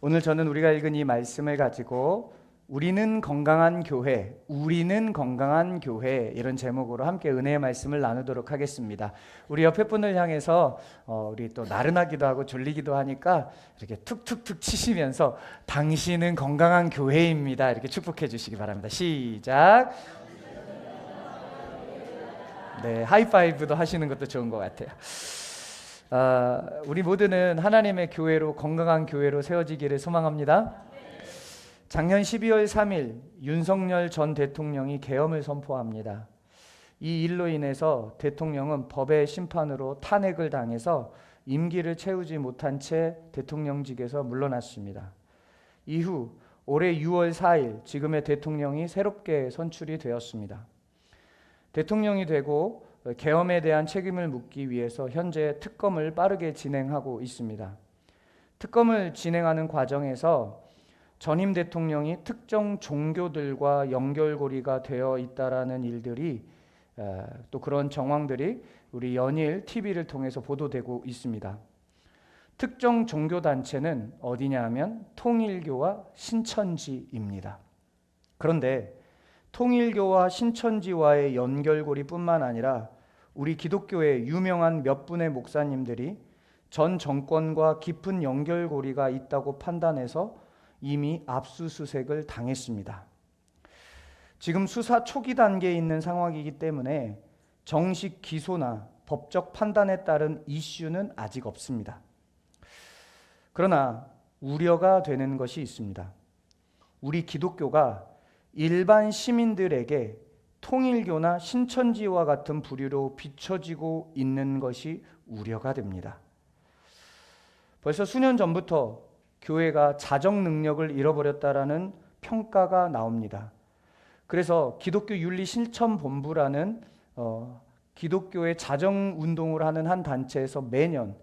오늘 저는 우리가 읽은 이 말씀을 가지고 우리는 건강한 교회, 우리는 건강한 교회 이런 제목으로 함께 은혜의 말씀을 나누도록 하겠습니다. 우리 옆에 분을 향해서 어, 우리 또 나른하기도 하고 졸리기도 하니까 이렇게 툭툭툭 치시면서 당신은 건강한 교회입니다. 이렇게 축복해 주시기 바랍니다. 시작. 네, 하이파이브도 하시는 것도 좋은 것 같아요. 아, 우리 모두는 하나님의 교회로 건강한 교회로 세워지기를 소망합니다. 작년 12월 3일 윤석열 전 대통령이 계엄을 선포합니다. 이 일로 인해서 대통령은 법의 심판으로 탄핵을 당해서 임기를 채우지 못한 채 대통령직에서 물러났습니다. 이후 올해 6월 4일 지금의 대통령이 새롭게 선출이 되었습니다. 대통령이 되고 계엄에 대한 책임을 묻기 위해서 현재 특검을 빠르게 진행하고 있습니다. 특검을 진행하는 과정에서 전임 대통령이 특정 종교들과 연결고리가 되어 있다라는 일들이 에, 또 그런 정황들이 우리 연일 TV를 통해서 보도되고 있습니다. 특정 종교 단체는 어디냐 하면 통일교와 신천지입니다. 그런데 통일교와 신천지와의 연결고리뿐만 아니라 우리 기독교의 유명한 몇 분의 목사님들이 전 정권과 깊은 연결고리가 있다고 판단해서 이미 압수수색을 당했습니다. 지금 수사 초기 단계에 있는 상황이기 때문에 정식 기소나 법적 판단에 따른 이슈는 아직 없습니다. 그러나 우려가 되는 것이 있습니다. 우리 기독교가 일반 시민들에게 통일교나 신천지와 같은 부류로 비춰지고 있는 것이 우려가 됩니다. 벌써 수년 전부터 교회가 자정 능력을 잃어버렸다라는 평가가 나옵니다. 그래서 기독교 윤리 실천 본부라는 어, 기독교의 자정 운동을 하는 한 단체에서 매년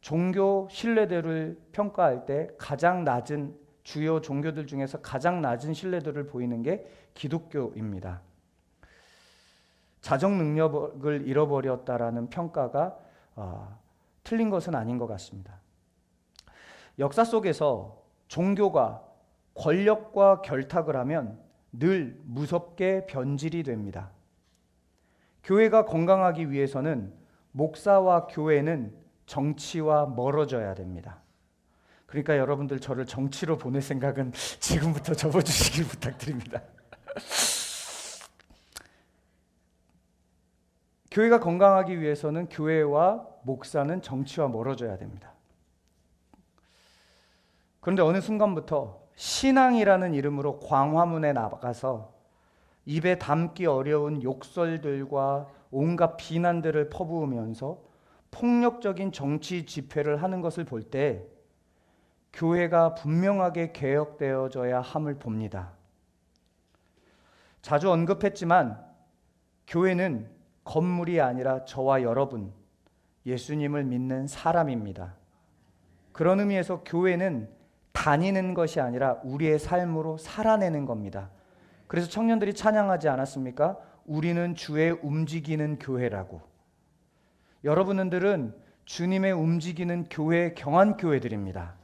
종교 신뢰도를 평가할 때 가장 낮은 주요 종교들 중에서 가장 낮은 신뢰도를 보이는 게 기독교입니다. 자정 능력을 잃어버렸다라는 평가가 어, 틀린 것은 아닌 것 같습니다. 역사 속에서 종교가 권력과 결탁을 하면 늘 무섭게 변질이 됩니다. 교회가 건강하기 위해서는 목사와 교회는 정치와 멀어져야 됩니다. 그러니까 여러분들 저를 정치로 보낼 생각은 지금부터 접어주시길 부탁드립니다. 교회가 건강하기 위해서는 교회와 목사는 정치와 멀어져야 됩니다. 그런데 어느 순간부터 신앙이라는 이름으로 광화문에 나가서 입에 담기 어려운 욕설들과 온갖 비난들을 퍼부으면서 폭력적인 정치 집회를 하는 것을 볼 때 교회가 분명하게 개혁되어져야 함을 봅니다. 자주 언급했지만 교회는 건물이 아니라 저와 여러분, 예수님을 믿는 사람입니다. 그런 의미에서 교회는 다니는 것이 아니라 우리의 삶으로 살아내는 겁니다. 그래서 청년들이 찬양하지 않았습니까? 우리는 주의 움직이는 교회라고. 여러분들은 주님의 움직이는 교회 경한 교회들입니다.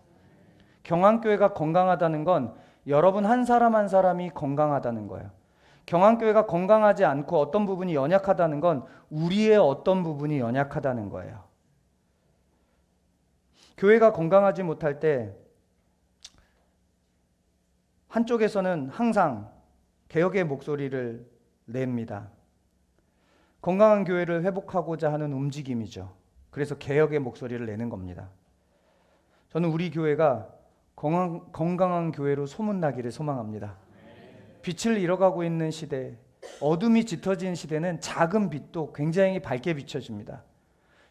경한 교회가 건강하다는 건 여러분 한 사람 한 사람이 건강하다는 거예요. 경한 교회가 건강하지 않고 어떤 부분이 연약하다는 건 우리의 어떤 부분이 연약하다는 거예요. 교회가 건강하지 못할 때 한쪽에서는 항상 개혁의 목소리를 냅니다. 건강한 교회를 회복하고자 하는 움직임이죠. 그래서 개혁의 목소리를 내는 겁니다. 저는 우리 교회가 건강, 건강한 교회로 소문나기를 소망합니다. 빛을 잃어가고 있는 시대, 어둠이 짙어진 시대는 작은 빛도 굉장히 밝게 비춰집니다.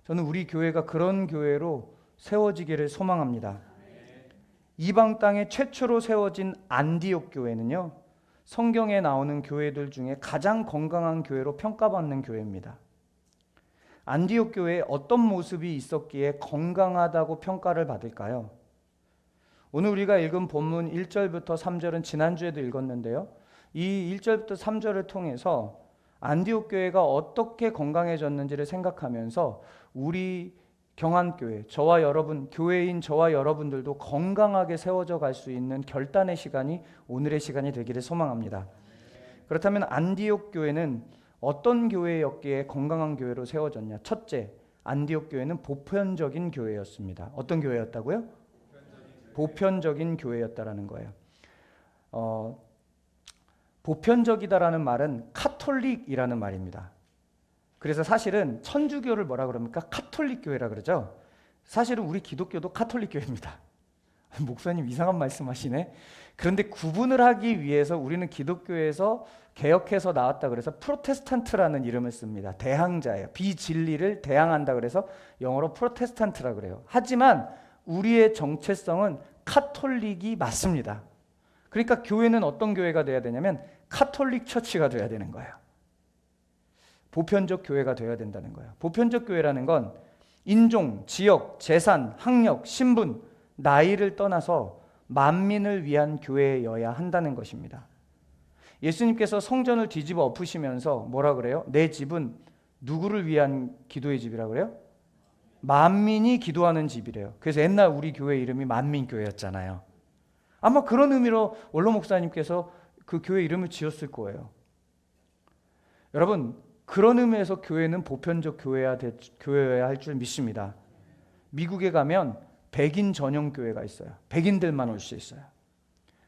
저는 우리 교회가 그런 교회로 세워지기를 소망합니다. 이방 땅에 최초로 세워진 안디옥 교회는요. 성경에 나오는 교회들 중에 가장 건강한 교회로 평가받는 교회입니다. 안디옥 교회에 어떤 모습이 있었기에 건강하다고 평가를 받을까요? 오늘 우리가 읽은 본문 1절부터 3절은 지난주에도 읽었는데요. 이 1절부터 3절을 통해서 안디옥 교회가 어떻게 건강해졌는지를 생각하면서 우리 경한교회, 저와 여러분, 교회인 저와 여러분들도 건강하게 세워져 갈 수 있는 결단의 시간이 오늘의 시간이 되기를 소망합니다. 그렇다면 안디옥 교회는 어떤 교회였기에 건강한 교회로 세워졌냐? 첫째, 안디옥 교회는 보편적인 교회였습니다. 어떤 교회였다고요? 보편적인 교회였다라는 거예요. 어, 보편적이다라는 말은 카톨릭이라는 말입니다. 그래서 사실은 천주교를 뭐라 그럽니까? 카톨릭 교회라 그러죠. 사실은 우리 기독교도 카톨릭 교회입니다. 목사님 이상한 말씀하시네. 그런데 구분을 하기 위해서 우리는 기독교에서 개혁해서 나왔다 그래서 프로테스탄트라는 이름을 씁니다. 대항자예요. 비진리를 대항한다 그래서 영어로 프로테스탄트라 그래요. 하지만 우리의 정체성은 카톨릭이 맞습니다. 그러니까 교회는 어떤 교회가 돼야 되냐면 카톨릭 처치가 돼야 되는 거예요. 보편적 교회가 되어야 된다는 거예요. 보편적 교회라는 건 인종, 지역, 재산, 학력, 신분, 나이를 떠나서 만민을 위한 교회여야 한다는 것입니다. 예수님께서 성전을 뒤집어 엎으시면서 뭐라 그래요? 내 집은 누구를 위한 기도의 집이라 그래요? 만민이 기도하는 집이래요. 그래서 옛날 우리 교회 이름이 만민교회였잖아요. 아마 그런 의미로 원로 목사님께서 그 교회 이름을 지었을 거예요. 여러분, 그런 의미에서 교회는 보편적 교회야 교회여야 할 줄 믿습니다. 미국에 가면 백인 전용 교회가 있어요. 백인들만 올 수 있어요.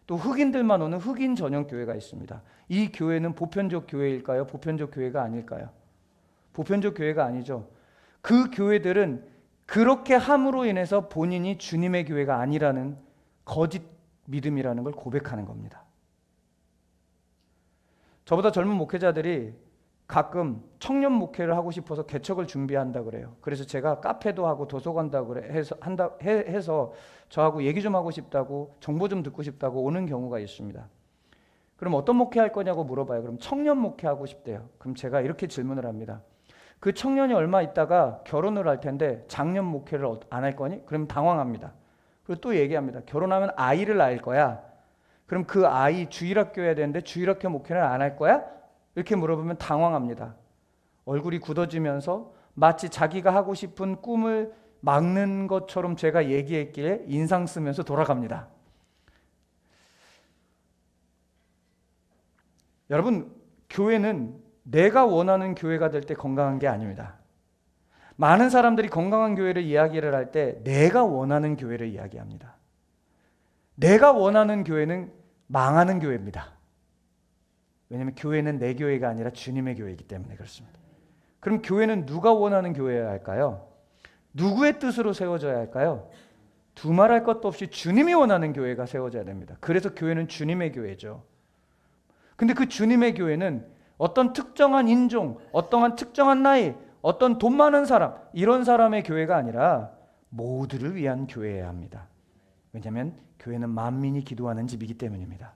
또 흑인들만 오는 흑인 전용 교회가 있습니다. 이 교회는 보편적 교회일까요? 보편적 교회가 아닐까요? 보편적 교회가 아니죠. 그 교회들은 그렇게 함으로 인해서 본인이 주님의 교회가 아니라는 거짓 믿음이라는 걸 고백하는 겁니다. 저보다 젊은 목회자들이 가끔 청년 목회를 하고 싶어서 개척을 준비한다 그래요. 그래서 제가 카페도 하고 도서관도 그래 해서 한다 해, 해서 저하고 얘기 좀 하고 싶다고 정보 좀 듣고 싶다고 오는 경우가 있습니다. 그럼 어떤 목회 할 거냐고 물어봐요. 그럼 청년 목회 하고 싶대요. 그럼 제가 이렇게 질문을 합니다. 그 청년이 얼마 있다가 결혼을 할 텐데 작년 목회를 안 할 거니? 그럼 당황합니다. 그리고 또 얘기합니다. 결혼하면 아이를 낳을 거야. 그럼 그 아이 주일학교여야 되는데 주일학교 목회는 안할 거야? 이렇게 물어보면 당황합니다. 얼굴이 굳어지면서 마치 자기가 하고 싶은 꿈을 막는 것처럼 제가 얘기했기에 인상 쓰면서 돌아갑니다. 여러분, 교회는 내가 원하는 교회가 될 때 건강한 게 아닙니다. 많은 사람들이 건강한 교회를 이야기를 할 때 내가 원하는 교회를 이야기합니다. 내가 원하는 교회는 망하는 교회입니다. 왜냐하면 교회는 내 교회가 아니라 주님의 교회이기 때문에 그렇습니다. 그럼 교회는 누가 원하는 교회여야 할까요? 누구의 뜻으로 세워져야 할까요? 두말할 것도 없이 주님이 원하는 교회가 세워져야 됩니다. 그래서 교회는 주님의 교회죠. 근데 그 주님의 교회는 어떤 특정한 인종, 어떠한 특정한 나이, 어떤 돈 많은 사람, 이런 사람의 교회가 아니라 모두를 위한 교회여야 합니다. 왜냐하면 교회는 만민이 기도하는 집이기 때문입니다.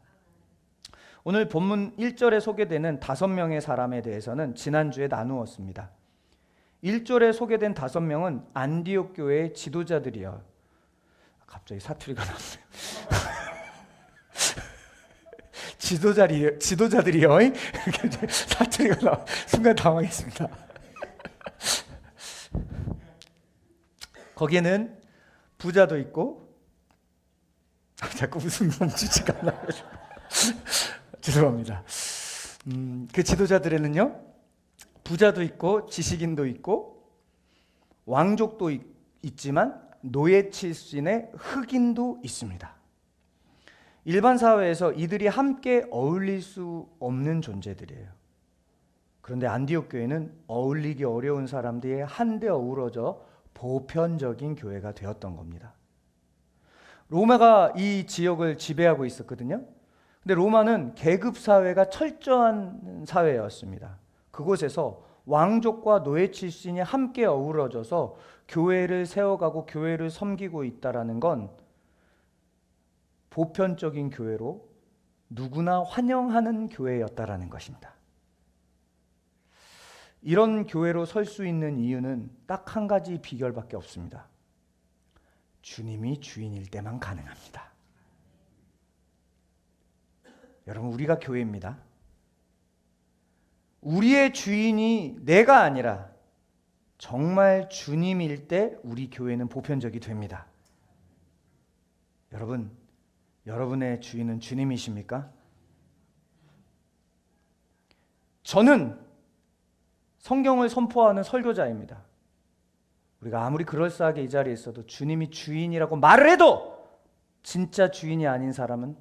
오늘 본문 1절에 소개되는 다섯 명의 사람에 대해서는 지난주에 나누었습니다. 1절에 소개된 다섯 명은 안디옥 교회의 지도자들이요. 갑자기 사투리가 나왔네요. 지도자리 지도자들이요. 사투리가 나 순간 당황했습니다. 거기에는 부자도 있고 자꾸 웃음 멈추지가 않아요. 죄송합니다. 음, 그 지도자들에는요, 부자도 있고 지식인도 있고 왕족도 있, 있지만 노예 출신의 흑인도 있습니다. 일반 사회에서 이들이 함께 어울릴 수 없는 존재들이에요. 그런데 안디옥 교회는 어울리기 어려운 사람들이 한데 어우러져 보편적인 교회가 되었던 겁니다. 로마가 이 지역을 지배하고 있었거든요. 근데 로마는 계급 사회가 철저한 사회였습니다. 그곳에서 왕족과 노예 출신이 함께 어우러져서 교회를 세워가고 교회를 섬기고 있다라는 건 보편적인 교회로 누구나 환영하는 교회였다라는 것입니다. 이런 교회로 설 수 있는 이유는 딱 한 가지 비결밖에 없습니다. 주님이 주인일 때만 가능합니다. 여러분 우리가 교회입니다. 우리의 주인이 내가 아니라 정말 주님일 때 우리 교회는 보편적이 됩니다. 여러분, 여러분의 주인은 주님이십니까? 저는 성경을 선포하는 설교자입니다. 우리가 아무리 그럴싸하게 이 자리에 있어도 주님이 주인이라고 말을 해도 진짜 주인이 아닌 사람은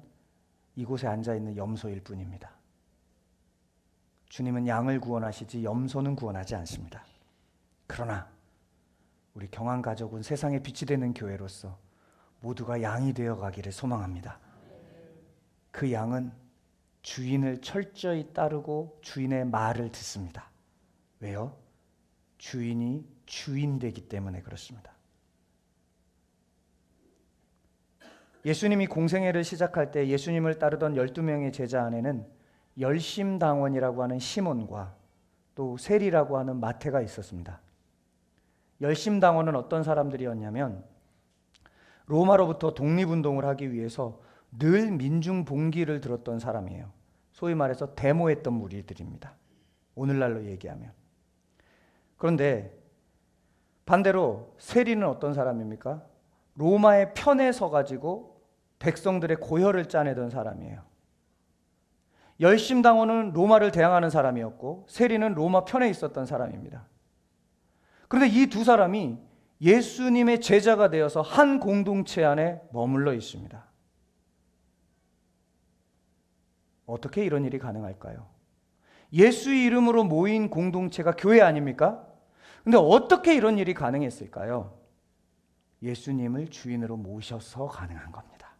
이곳에 앉아 있는 염소일 뿐입니다. 주님은 양을 구원하시지 염소는 구원하지 않습니다. 그러나 우리 경한 가족은 세상에 빛이 되는 교회로서 모두가 양이 되어 가기를 소망합니다. 그 양은 주인을 철저히 따르고 주인의 말을 듣습니다. 왜요? 주인이 주인 되기 때문에 그렇습니다. 예수님이 공생애를 시작할 때 예수님을 따르던 12명의 제자 안에는 열심당원이라고 하는 시몬과 또 세리라고 하는 마태가 있었습니다. 열심당원은 어떤 사람들이었냐면 로마로부터 독립운동을 하기 위해서 늘 민중 봉기를 들었던 사람이에요. 소위 말해서 데모했던 무리들입니다. 오늘날로 얘기하면. 그런데 반대로 세리는 어떤 사람입니까? 로마의 편에 서 가지고 백성들의 고혈을 짜내던 사람이에요. 열심당원은 로마를 대항하는 사람이었고 세리는 로마 편에 있었던 사람입니다. 그런데 이 두 사람이 예수님의 제자가 되어서 한 공동체 안에 머물러 있습니다. 어떻게 이런 일이 가능할까요? 예수의 이름으로 모인 공동체가 교회 아닙니까? 근데 어떻게 이런 일이 가능했을까요? 예수님을 주인으로 모셔서 가능한 겁니다.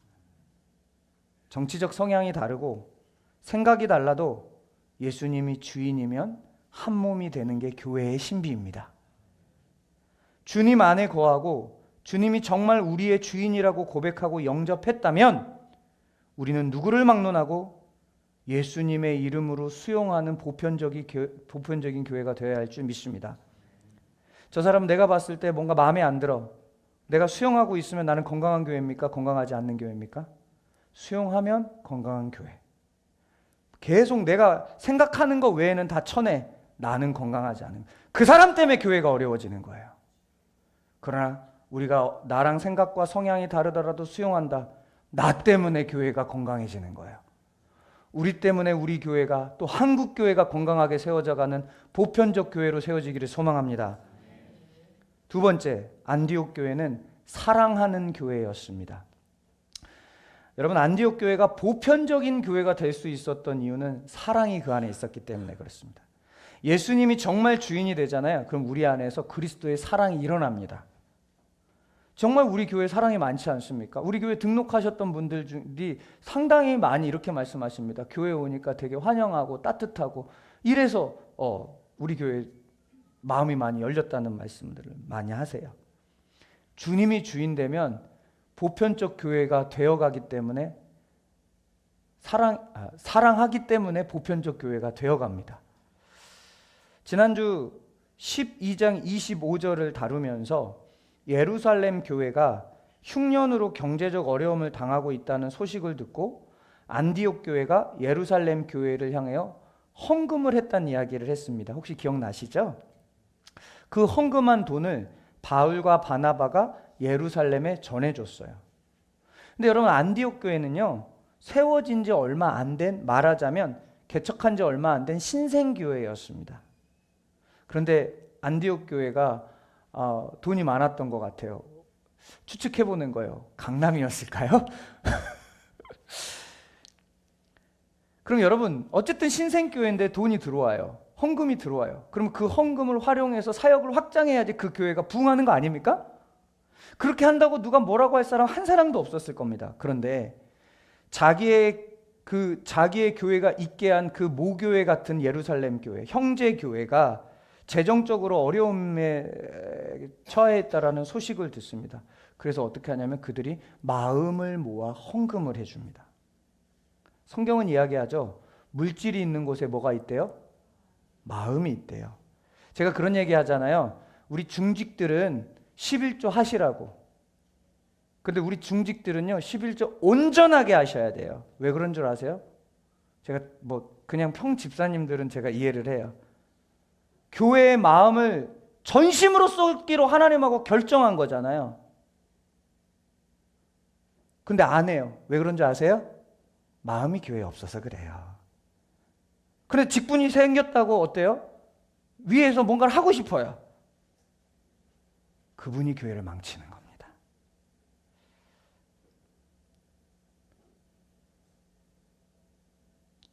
정치적 성향이 다르고 생각이 달라도 예수님이 주인이면 한 몸이 되는 게 교회의 신비입니다. 주님 안에 거하고 주님이 정말 우리의 주인이라고 고백하고 영접했다면 우리는 누구를 막론하고 예수님의 이름으로 수용하는 보편적인, 교, 보편적인 교회가 되어야 할 줄 믿습니다. 저 사람은 내가 봤을 때 뭔가 마음에 안 들어. 내가 수용하고 있으면 나는 건강한 교회입니까? 건강하지 않는 교회입니까? 수용하면 건강한 교회. 계속 내가 생각하는 것 외에는 다 천해. 나는 건강하지 않은. 그 사람 때문에 교회가 어려워지는 거예요. 그러나 우리가 나랑 생각과 성향이 다르더라도 수용한다. 나 때문에 교회가 건강해지는 거예요. 우리 때문에 우리 교회가 또 한국 교회가 건강하게 세워져가는 보편적 교회로 세워지기를 소망합니다. 두 번째, 안디옥 교회는 사랑하는 교회였습니다. 여러분 안디옥 교회가 보편적인 교회가 될 수 있었던 이유는 사랑이 그 안에 있었기 때문에 그렇습니다. 예수님이 정말 주인이 되잖아요. 그럼 우리 안에서 그리스도의 사랑이 일어납니다. 정말 우리 교회 사랑이 많지 않습니까? 우리 교회 등록하셨던 분들 중이 상당히 많이 이렇게 말씀하십니다. 교회 오니까 되게 환영하고 따뜻하고 이래서 어, 우리 교회 마음이 많이 열렸다는 말씀들을 많이 하세요. 주님이 주인 되면 보편적 교회가 되어가기 때문에 사랑 아, 사랑하기 때문에 보편적 교회가 되어갑니다. 지난주 12장 25절을 다루면서 예루살렘 교회가 흉년으로 경제적 어려움을 당하고 있다는 소식을 듣고 안디옥 교회가 예루살렘 교회를 향하여 헌금을 했다는 이야기를 했습니다. 혹시 기억나시죠? 그 헌금한 돈을 바울과 바나바가 예루살렘에 전해줬어요. 근데 여러분 안디옥 교회는요 세워진 지 얼마 안 된 말하자면 개척한 지 얼마 안 된 신생 교회였습니다. 그런데 안디옥 교회가 어, 돈이 많았던 것 같아요. 추측해 보는 거예요. 강남이었을까요? 그럼 여러분 어쨌든 신생 교회인데 돈이 들어와요. 헌금이 들어와요. 그럼 그 헌금을 활용해서 사역을 확장해야지 그 교회가 부흥하는 거 아닙니까? 그렇게 한다고 누가 뭐라고 할 사람 한 사람도 없었을 겁니다. 그런데 자기의 그 자기의 교회가 있게 한 그 모교회 같은 예루살렘 교회, 형제 교회가 재정적으로 어려움에 처해 있다라는 소식을 듣습니다. 그래서 어떻게 하냐면 그들이 마음을 모아 헌금을 해줍니다. 성경은 이야기하죠. 물질이 있는 곳에 뭐가 있대요? 마음이 있대요. 제가 그런 얘기 하잖아요. 우리 중직들은 11조 하시라고. 근데 우리 중직들은요, 11조 온전하게 하셔야 돼요. 왜 그런 줄 아세요? 제가 뭐, 그냥 평 집사님들은 제가 이해를 해요. 교회의 마음을 전심으로 쏟기로 하나님하고 결정한 거잖아요. 근데 안 해요. 왜 그런지 아세요? 마음이 교회에 없어서 그래요. 근데 직분이 생겼다고 어때요? 위에서 뭔가를 하고 싶어요. 그분이 교회를 망치는 겁니다.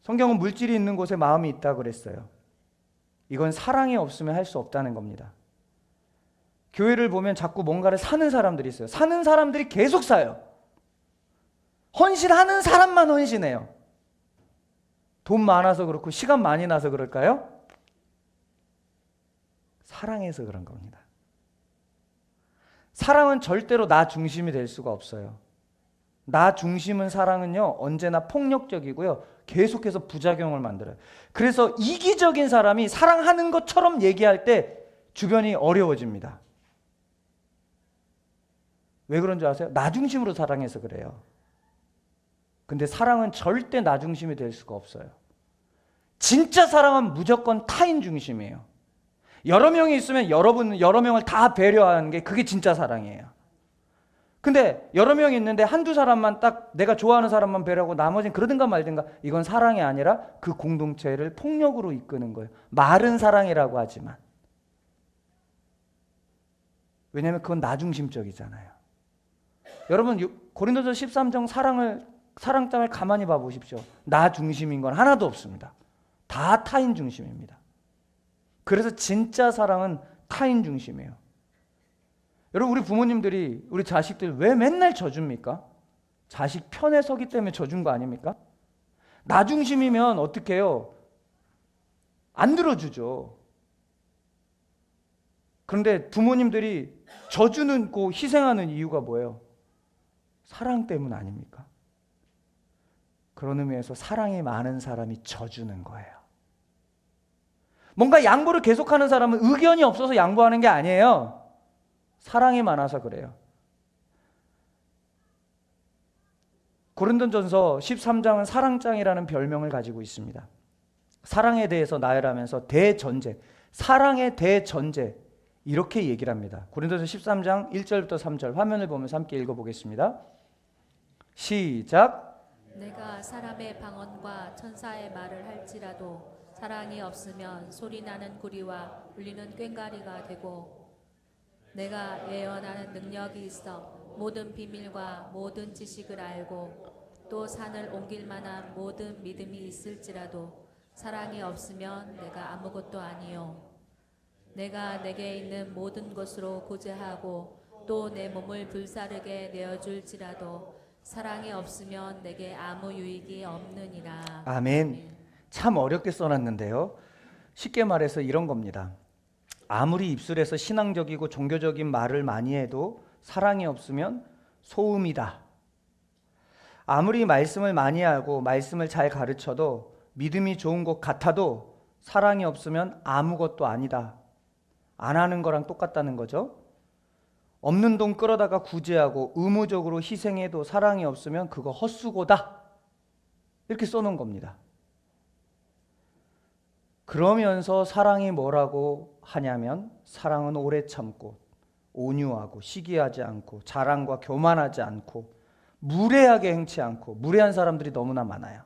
성경은 물질이 있는 곳에 마음이 있다 그랬어요. 이건 사랑이 없으면 할 수 없다는 겁니다. 교회를 보면 자꾸 뭔가를 사는 사람들이 있어요. 사는 사람들이 계속 사요. 헌신하는 사람만 헌신해요. 돈 많아서 그렇고 시간 많이 나서 그럴까요? 사랑해서 그런 겁니다. 사랑은 절대로 나 중심이 될 수가 없어요. 나 중심은 사랑은요, 언제나 폭력적이고요, 계속해서 부작용을 만들어요. 그래서 이기적인 사람이 사랑하는 것처럼 얘기할 때 주변이 어려워집니다. 왜 그런 줄 아세요? 나 중심으로 사랑해서 그래요. 근데 사랑은 절대 나 중심이 될 수가 없어요. 진짜 사랑은 무조건 타인 중심이에요. 여러 명이 있으면 여러분 여러 명을 다 배려하는 게 그게 진짜 사랑이에요. 근데 여러 명이 있는데 한두 사람만 딱 내가 좋아하는 사람만 배려하고 나머지는 그러든가 말든가 이건 사랑이 아니라 그 공동체를 폭력으로 이끄는 거예요. 말은 사랑이라고 하지만 왜냐하면 그건 나 중심적이잖아요. 여러분 유- 고린도서 13장 사랑을 사랑장을 가만히 봐 보십시오. 나 중심인 건 하나도 없습니다. 다 타인 중심입니다. 그래서 진짜 사랑은 타인 중심이에요. 여러분 우리 부모님들이 우리 자식들 왜 맨날 져줍니까? 자식 편에 서기 때문에 져준 거 아닙니까? 나 중심이면 어떻게 해요? 안 들어주죠. 그런데 부모님들이 져주는 고 희생하는 이유가 뭐예요? 사랑 때문 아닙니까? 그런 의미에서 사랑이 많은 사람이 져주는 거예요. 뭔가 양보를 계속하는 사람은 의견이 없어서 양보하는 게 아니에요. 사랑이 많아서 그래요. 고린도전서 13장은 사랑장이라는 별명을 가지고 있습니다. 사랑에 대해서 나열하면서 대전제, 사랑의 대전제 이렇게 얘기를 합니다. 고린도서 13장 1절부터 3절 화면을 보면서 함께 읽어 보겠습니다. 시작. 내가 사람의 방언과 천사의 말을 할지라도 사랑이 없으면 소리 나는 구리와 울리는 꽹과리가 되고 내가 예언하는 능력이 있어 모든 비밀과 모든 지식을 알고 또 산을 옮길 만한 모든 믿음이 있을지라도 사랑이 없으면 내가 아무것도 아니요 내가 내게 있는 모든 것으로 구제하고 또 내 몸을 불사르게 내어줄지라도 사랑이 없으면 내게 아무 유익이 없느니라. 아멘. 참 어렵게 써놨는데요. 쉽게 말해서 이런 겁니다. 아무리 입술에서 신앙적이고 종교적인 말을 많이 해도 사랑이 없으면 소음이다. 아무리 말씀을 많이 하고 말씀을 잘 가르쳐도 믿음이 좋은 것 같아도 사랑이 없으면 아무것도 아니다. 안 하는 거랑 똑같다는 거죠. 없는 돈 끌어다가 구제하고 의무적으로 희생해도 사랑이 없으면 그거 헛수고다. 이렇게 써놓은 겁니다. 그러면서 사랑이 뭐라고 하냐면 사랑은 오래 참고 온유하고 시기하지 않고 자랑과 교만하지 않고 무례하게 행치 않고 무례한 사람들이 너무나 많아요.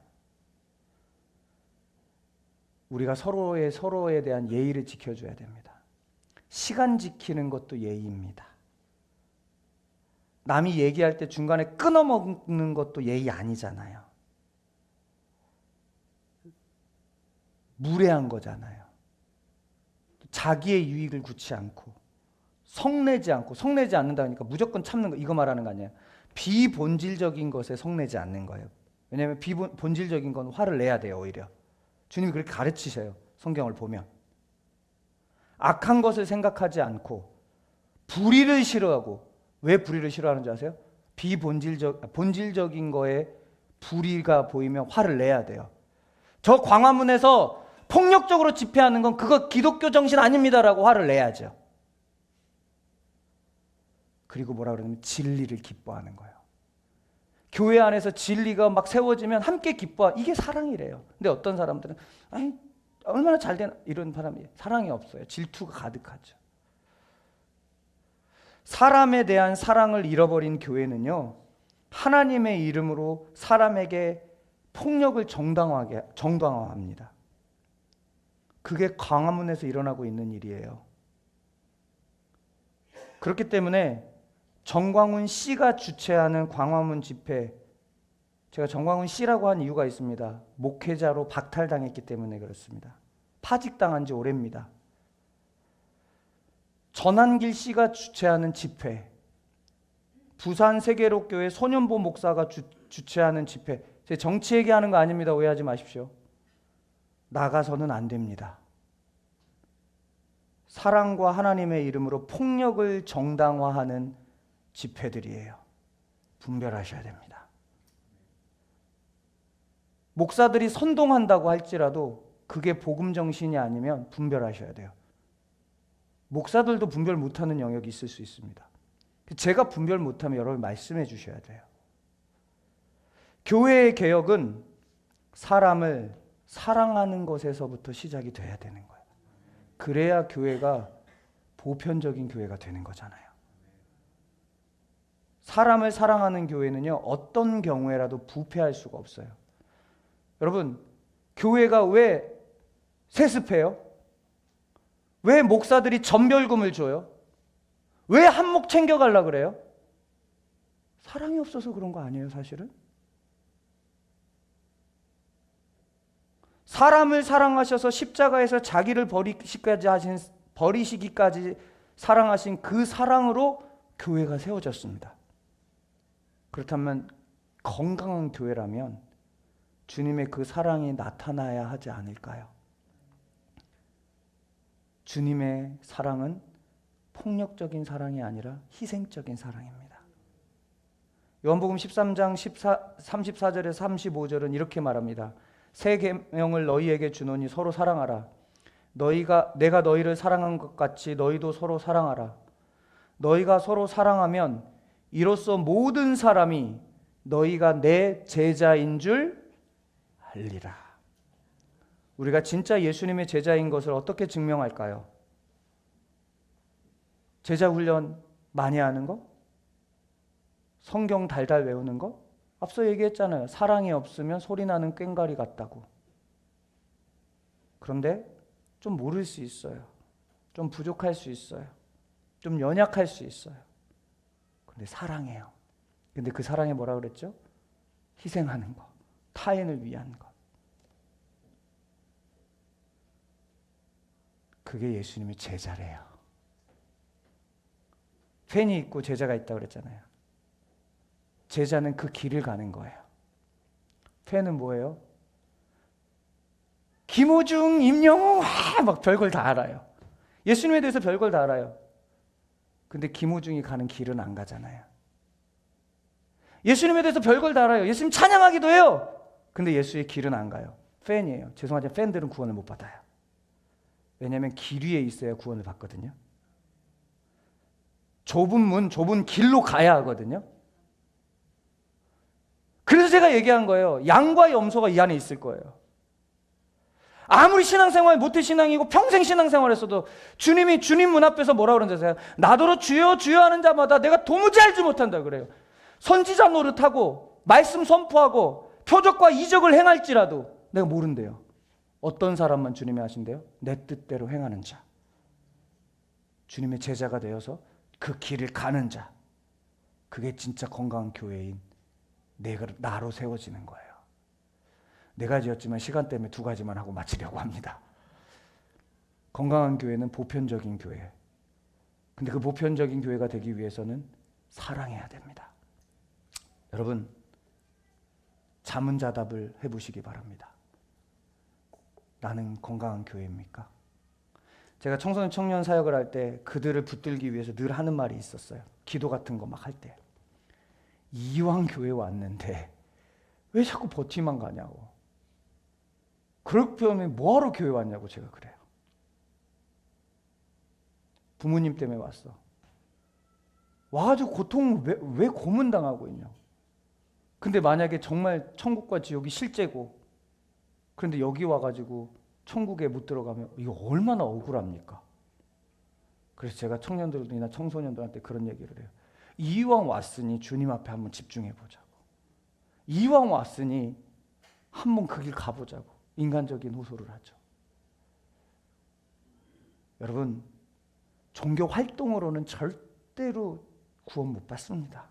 우리가 서로의 서로에 대한 예의를 지켜줘야 됩니다. 시간 지키는 것도 예의입니다. 남이 얘기할 때 중간에 끊어먹는 것도 예의 아니잖아요. 무례한 거잖아요. 자기의 유익을 굳지 않고 성내지 않고 성내지 않는다니까 무조건 참는 거 이거 말하는 거 아니에요. 비본질적인 것에 성내지 않는 거예요. 왜냐하면 비본질적인 건 화를 내야 돼요 오히려. 주님이 그렇게 가르치셔요. 성경을 보면 악한 것을 생각하지 않고 불의를 싫어하고 왜 불의를 싫어하는 줄 아세요? 비본질적 본질적인 거에 불의가 보이면 화를 내야 돼요. 저 광화문에서 폭력적으로 집회하는 건 그거 기독교 정신 아닙니다라고 화를 내야죠. 그리고 뭐라 그러냐면 진리를 기뻐하는 거예요. 교회 안에서 진리가 막 세워지면 함께 기뻐. 이게 사랑이래요. 근데 어떤 사람들은 아니 얼마나 잘 되나 이런 사람이 사랑이 없어요. 질투가 가득하죠. 사람에 대한 사랑을 잃어버린 교회는요, 하나님의 이름으로 사람에게 폭력을 정당화하게, 정당화합니다. 그게 광화문에서 일어나고 있는 일이에요. 그렇기 때문에 정광훈 씨가 주최하는 광화문 집회, 제가 정광훈 씨라고 한 이유가 있습니다. 목회자로 박탈당했기 때문에 그렇습니다. 파직당한 지 오래입니다. 전한길 씨가 주최하는 집회, 부산 세계로교회 소년보 목사가 주, 주최하는 집회, 제 정치 얘기하는 거 아닙니다. 오해하지 마십시오. 나가서는 안 됩니다. 사랑과 하나님의 이름으로 폭력을 정당화하는 집회들이에요. 분별하셔야 됩니다. 목사들이 선동한다고 할지라도 그게 복음 정신이 아니면 분별하셔야 돼요. 목사들도 분별 못하는 영역이 있을 수 있습니다. 제가 분별 못하면 여러분 말씀해 주셔야 돼요. 교회의 개혁은 사람을 사랑하는 것에서부터 시작이 돼야 되는 거예요. 그래야 교회가 보편적인 교회가 되는 거잖아요. 사람을 사랑하는 교회는요, 어떤 경우에라도 부패할 수가 없어요. 여러분, 교회가 왜 세습해요? 왜 목사들이 전별금을 줘요? 왜 한몫 챙겨갈라 그래요? 사랑이 없어서 그런 거 아니에요, 사실은? 사람을 사랑하셔서 십자가에서 자기를 버리시기까지 하신 버리시기까지 사랑하신 그 사랑으로 교회가 세워졌습니다. 그렇다면 건강한 교회라면 주님의 그 사랑이 나타나야 하지 않을까요? 주님의 사랑은 폭력적인 사랑이 아니라 희생적인 사랑입니다. 요한복음 13장 14, 34절에서 35절은 이렇게 말합니다. 새 계명을 너희에게 주노니 서로 사랑하라. 너희가 내가 너희를 사랑한 것 같이 너희도 서로 사랑하라. 너희가 서로 사랑하면 이로써 모든 사람이 너희가 내 제자인 줄 알리라. 우리가 진짜 예수님의 제자인 것을 어떻게 증명할까요? 제자 훈련 많이 하는 거? 성경 달달 외우는 거? 앞서 얘기했잖아요. 사랑이 없으면 소리 나는 꽹과리 같다고. 그런데 좀 모를 수 있어요. 좀 부족할 수 있어요. 좀 연약할 수 있어요. 근데 사랑해요. 근데 그 사랑이 뭐라 그랬죠? 희생하는 거. 타인을 위한 것. 그게 예수님의 제자래요. 팬이 있고 제자가 있다 그랬잖아요. 제자는 그 길을 가는 거예요. 팬은 뭐예요? 김호중, 임영웅, 와, 막 별걸 다 알아요. 예수님에 대해서 별걸 다 알아요. 근데 김호중이 가는 길은 안 가잖아요. 예수님에 대해서 별걸 다 알아요. 예수님 찬양하기도 해요. 근데 예수의 길은 안 가요. 팬이에요. 죄송하지만 팬들은 구원을 못 받아요. 왜냐하면 길 위에 있어야 구원을 받거든요. 좁은 문, 좁은 길로 가야 하거든요. 그래서 제가 얘기한 거예요. 양과 염소가 이 안에 있을 거예요. 아무리 신앙생활 모태 신앙이고 평생 신앙생활 했어도 주님이 주님 문 앞에서 뭐라 그러는지 아세요? 나더러 주여 주여 하는 자마다 내가 도무지 알지 못한다 그래요. 선지자 노릇하고 말씀 선포하고 표적과 이적을 행할지라도 내가 모른대요. 어떤 사람만 주님이 하신대요? 내 뜻대로 행하는 자. 주님의 제자가 되어서 그 길을 가는 자. 그게 진짜 건강한 교회인 내가 나로 세워지는 거예요. 네 가지였지만 시간 때문에 두 가지만 하고 마치려고 합니다. 건강한 교회는 보편적인 교회. 근데 그 보편적인 교회가 되기 위해서는 사랑해야 됩니다. 여러분 자문자답을 해보시기 바랍니다. 나는 건강한 교회입니까? 제가 청소년 청년 사역을 할 때 그들을 붙들기 위해서 늘 하는 말이 있었어요. 기도 같은 거 막 할 때. 이왕 교회 왔는데 왜 자꾸 버티만 가냐고. 그렇게 하면 뭐하러 교회 왔냐고 제가 그래요. 부모님 때문에 왔어. 와가지고 고통을 왜, 왜 고문당하고 있냐. 근데 만약에 정말 천국과 지옥이 실제고 그런데 여기 와가지고 천국에 못 들어가면 이거 얼마나 억울합니까? 그래서 제가 청년들이나 청소년들한테 그런 얘기를 해요. 이왕 왔으니 주님 앞에 한번 집중해 보자고. 이왕 왔으니 한번 그 길 가보자고. 인간적인 호소를 하죠. 여러분, 종교 활동으로는 절대로 구원 못 받습니다.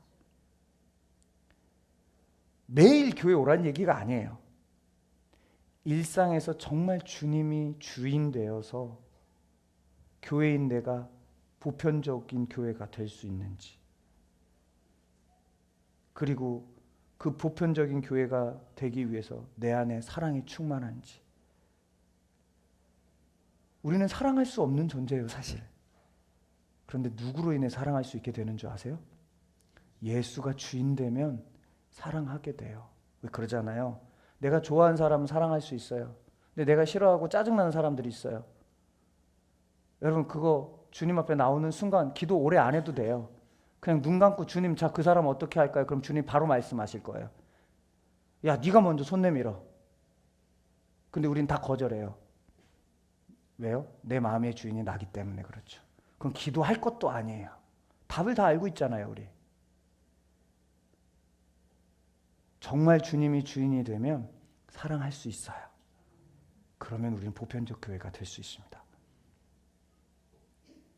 매일 교회 오라는 얘기가 아니에요. 일상에서 정말 주님이 주인 되어서 교회인 내가 보편적인 교회가 될 수 있는지 그리고 그 보편적인 교회가 되기 위해서 내 안에 사랑이 충만한지. 우리는 사랑할 수 없는 존재예요 사실. 그런데 누구로 인해 사랑할 수 있게 되는 줄 아세요? 예수가 주인 되면 사랑하게 돼요. 왜 그러잖아요. 내가 좋아하는 사람은 사랑할 수 있어요. 근데 내가 싫어하고 짜증나는 사람들이 있어요. 여러분 그거 주님 앞에 나오는 순간 기도 오래 안 해도 돼요. 그냥 눈 감고 주님 자 그 사람 어떻게 할까요? 그럼 주님 바로 말씀하실 거예요. 야 네가 먼저 손 내밀어. 근데 우린 다 거절해요. 왜요? 내 마음의 주인이 나기 때문에 그렇죠. 그럼 기도할 것도 아니에요. 답을 다 알고 있잖아요, 우리. 정말 주님이 주인이 되면 사랑할 수 있어요. 그러면 우리는 보편적 교회가 될 수 있습니다.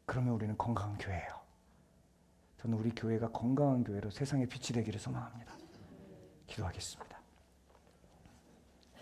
그러면 우리는 건강한 교회예요. 저는 우리 교회가 건강한 교회로 세상의 빛이 되기를 소망합니다. 기도하겠습니다.